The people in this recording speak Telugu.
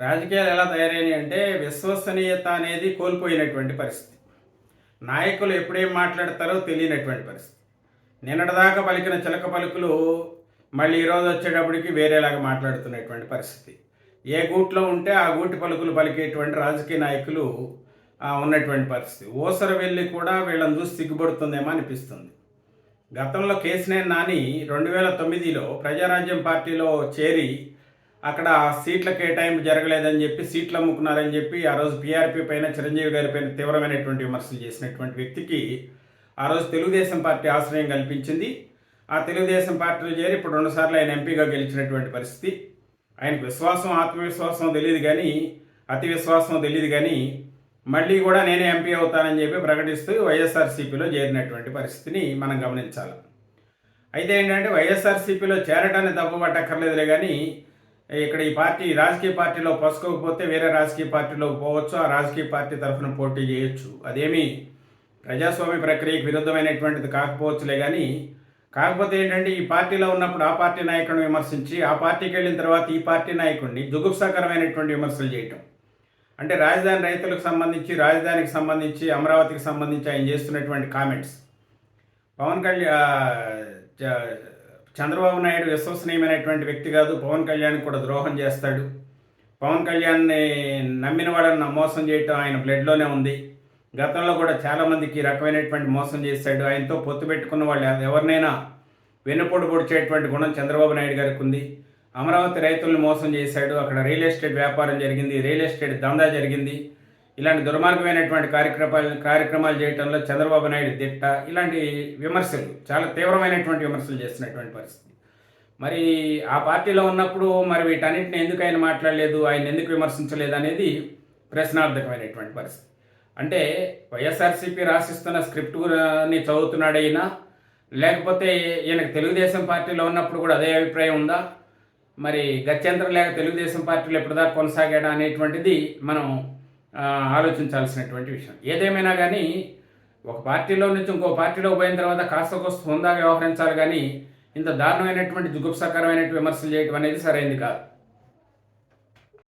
రాజకీయాలు ఎలా తయారైనాయి అంటే విశ్వసనీయత అనేది కోల్పోయినటువంటి పరిస్థితి. నాయకులు ఎప్పుడేం మాట్లాడతారో తెలియనటువంటి పరిస్థితి. నిన్నటిదాకా పలికిన చిలక పలుకులు మళ్ళీ ఈరోజు వచ్చేటప్పటికి వేరేలాగా మాట్లాడుతున్నటువంటి పరిస్థితి. ఏ గూట్లో ఉంటే ఆ గూటి పలుకులు పలికేటువంటి రాజకీయ నాయకులు ఉన్నటువంటి పరిస్థితి. ఓసర వెళ్ళి కూడా వీళ్ళని చూసి సిగ్గుపడుతుందేమో అనిపిస్తుంది. గతంలో కేసినేని నాని రెండు వేల తొమ్మిదిలో ప్రజారాజ్యం పార్టీలో చేరి అక్కడ సీట్ల కేటాయింపు జరగలేదని చెప్పి సీట్లు అమ్ముకున్నారని చెప్పి ఆ రోజు పీఆర్పీ పైన చిరంజీవి గారి పైన తీవ్రమైనటువంటి విమర్శలు చేసినటువంటి వ్యక్తికి ఆ రోజు తెలుగుదేశం పార్టీ ఆశ్రయం కల్పించింది. ఆ తెలుగుదేశం పార్టీలో చేరి ఇప్పుడు రెండుసార్లు ఆయన ఎంపీగా గెలిచినటువంటి పరిస్థితి. ఆయనకు విశ్వాసం ఆత్మవిశ్వాసం తెలియదు కానీ అతి విశ్వాసం తెలియదు కానీ మళ్ళీ కూడా నేనే ఎంపీ అవుతానని చెప్పి ప్రకటిస్తూ వైఎస్ఆర్సీపీలో చేరినటువంటి పరిస్థితిని మనం గమనించాలి. అయితే ఏంటంటే వైఎస్ఆర్సీపీలో చేరటాన్ని తప్పుపట్టక్కర్లేదులే కానీ ఇక్కడ ఈ పార్టీ రాజకీయ పార్టీలో పసుకోకపోతే వేరే రాజకీయ పార్టీలోకి పోవచ్చు ఆ రాజకీయ పార్టీ తరఫున పోటీ చేయొచ్చు. అదేమి ప్రజాస్వామ్య ప్రక్రియకు విరుద్ధమైనటువంటిది కాకపోవచ్చులే కానీ కాకపోతే ఏంటంటే ఈ పార్టీలో ఉన్నప్పుడు ఆ పార్టీ నాయకుడిని విమర్శించి ఆ పార్టీకి వెళ్ళిన తర్వాత ఈ పార్టీ నాయకుడిని జుగుప్సాకరమైనటువంటి విమర్శలు చేయటం. అంటే రాజధాని రైతులకు సంబంధించి రాజధానికి సంబంధించి అమరావతికి సంబంధించి ఆయన చేస్తున్నటువంటి కామెంట్స్. పవన్ కళ్యాణ్ చంద్రబాబు నాయుడు విశ్వసనీయమైనటువంటి వ్యక్తి కాదు. పవన్ కళ్యాణ్ కూడా ద్రోహం చేస్తాడు. పవన్ కళ్యాణ్ని నమ్మిన వాళ్ళని మోసం చేయటం ఆయన బ్లడ్లోనే ఉంది. గతంలో కూడా చాలామందికి ఈ రకమైనటువంటి మోసం చేశాడు. ఆయనతో పొత్తు పెట్టుకున్న వాళ్ళు ఎవరినైనా వెన్నుపోటు పొడిచేటువంటి గుణం చంద్రబాబు నాయుడు గారికి ఉంది. అమరావతి రైతులను మోసం చేశాడు. అక్కడ రియల్ ఎస్టేట్ వ్యాపారం జరిగింది. రియల్ ఎస్టేట్ దందా జరిగింది. ఇలాంటి దుర్మార్గమైనటువంటి కార్యక్రమాలు కార్యక్రమాలు చేయడంలో చంద్రబాబు నాయుడు దిట్ట ఇలాంటి విమర్శలు చాలా తీవ్రమైనటువంటి విమర్శలు చేసినటువంటి పరిస్థితి. మరి ఆ పార్టీలో ఉన్నప్పుడు మరి వీటన్నిటిని ఎందుకు ఆయన మాట్లాడలేదు ఆయన ఎందుకు విమర్శించలేదు అనేది ప్రశ్నార్థకమైనటువంటి పరిస్థితి. అంటే వైఎస్ఆర్సీపీ రాసిస్తున్న స్క్రిప్ట్ని చదువుతున్నాడైనా లేకపోతే ఈయనకు తెలుగుదేశం పార్టీలో ఉన్నప్పుడు కూడా అదే అభిప్రాయం ఉందా? మరి గత్యంతరం లేక తెలుగుదేశం పార్టీలో ఎప్పటిదాకా కొనసాగాడా అనేటువంటిది మనం ఆలోచించాల్సినటువంటి విషయం. ఏదేమైనా కానీ ఒక పార్టీలో నుంచి ఇంకో పార్టీలో పోయిన తర్వాత కాస్త కోస్త హుందాగా వ్యవహరించాలి కానీ ఇంత దారుణమైనటువంటి జుగుప్సకరమైనటువంటి విమర్శలు చేయడం అనేది సరైనది కాదు.